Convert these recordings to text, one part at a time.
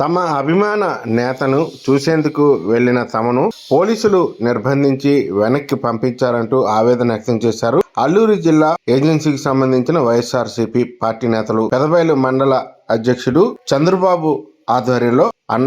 తమ అభిమాన నేతను చూసేందుకు వెళ్ళిన తమను పోలీసులు నిర్బంధించి వెనక్కి పంపించారంటూ ఆవేదన వ్యక్తం చేశారు. అల్లూరు జిల్లా ఏజెన్సీకి సంబంధించిన వైఎస్ఆర్సీపీ పార్టీ నేతలు పెదబయలు మండల అధ్యక్షుడు చంద్రబాబు ఆధ్వర్యంలో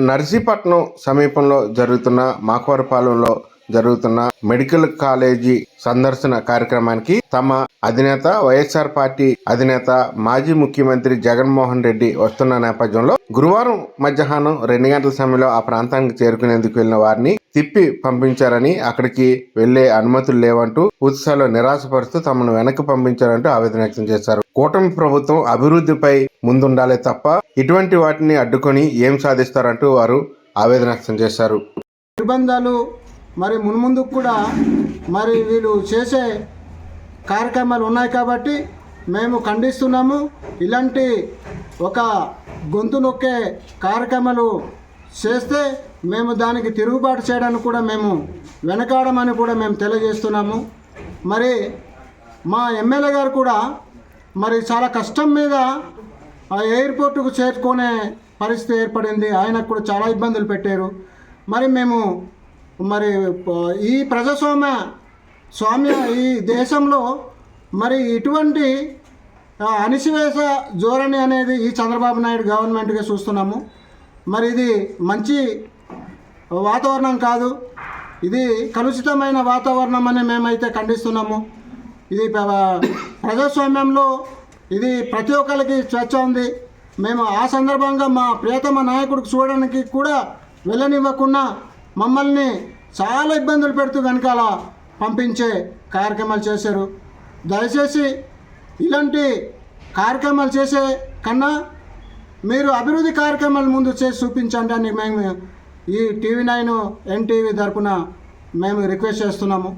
నర్సీపట్నం సమీపంలో జరుగుతున్న మాకవరపాలెంలో జరుగుతున్న మెడికల్ కాలేజీ సందర్శన కార్యక్రమానికి తమ అధినేత వైఎస్ఆర్ పార్టీ అధినేత మాజీ ముఖ్యమంత్రి జగన్మోహన్ రెడ్డి వస్తున్న నేపథ్యంలో గురువారం మధ్యాహ్నం రెండు గంటల సమయంలో ఆ ప్రాంతానికి చేరుకునేందుకు వెళ్ళిన వారిని తిప్పి పంపించారని అక్కడికి వెళ్ళే అనుమతులు లేవంటూ పూర్తిస్థాయిలో నిరాశపరుస్తూ తమను వెనక్కి పంపించారంటూ ఆవేదన వ్యక్తం చేశారు. కూటమి ప్రభుత్వం అభివృద్ధిపై ముందుండాలే తప్ప ఇటువంటి వాటిని అడ్డుకొని ఏం సాధిస్తారంటూ వారు ఆవేదన వ్యక్తం చేశారు. నిర్బంధాలు మరి మున్ముందుకు కూడా మరి వీళ్ళు చేసే కార్యక్రమాలు ఉన్నాయి కాబట్టి మేము ఖండిస్తున్నాము. ఇలాంటి ఒక గొంతు నొక్కే కార్యక్రమాలు చేస్తే మేము దానికి తిరుగుబాటు చేయడానికి కూడా మేము వెనకాడమని కూడా మేము తెలియజేస్తున్నాము. మరి మా ఎమ్మెల్యే గారు కూడా మరి చాలా కష్టం మీద ఆ ఎయిర్పోర్టుకు చేరుకునే పరిస్థితి ఏర్పడింది. ఆయనకు కూడా చాలా ఇబ్బందులు పెట్టారు. మరి మేము మరి ఈ ప్రజాస్వామ్య స్వామ్య ఈ దేశంలో మరి ఇటువంటి అణిసివేస ధోరణి అనేది ఈ చంద్రబాబు నాయుడు గవర్నమెంట్గా చూస్తున్నాము. మరి ఇది మంచి వాతావరణం కాదు. ఇది కలుషితమైన వాతావరణం అని మేమైతే ఖండిస్తున్నాము. ఇది ప్ర- ప్రజాస్వామ్యంలో ఇది ప్రతి ఒక్కరికి చర్చ ఉంది. మేము ఆ సందర్భంగా మా ప్రియతమ నాయకుడికి చూడడానికి కూడా వెళ్ళనివ్వకుండా మమ్మల్ని చాలా ఇబ్బందులు పెడుతూ వెనకాల పంపించే కార్యక్రమాలు చేశారు. దయచేసి ఇలాంటి కార్యక్రమాలు చేసే కన్నా మీరు అభివృద్ధి కార్యక్రమాలు ముందు చేసి చూపించండి అని మేము ఈ టీవీ నైన్ ఎన్టీవీ తరపున మేము రిక్వెస్ట్ చేస్తున్నాము.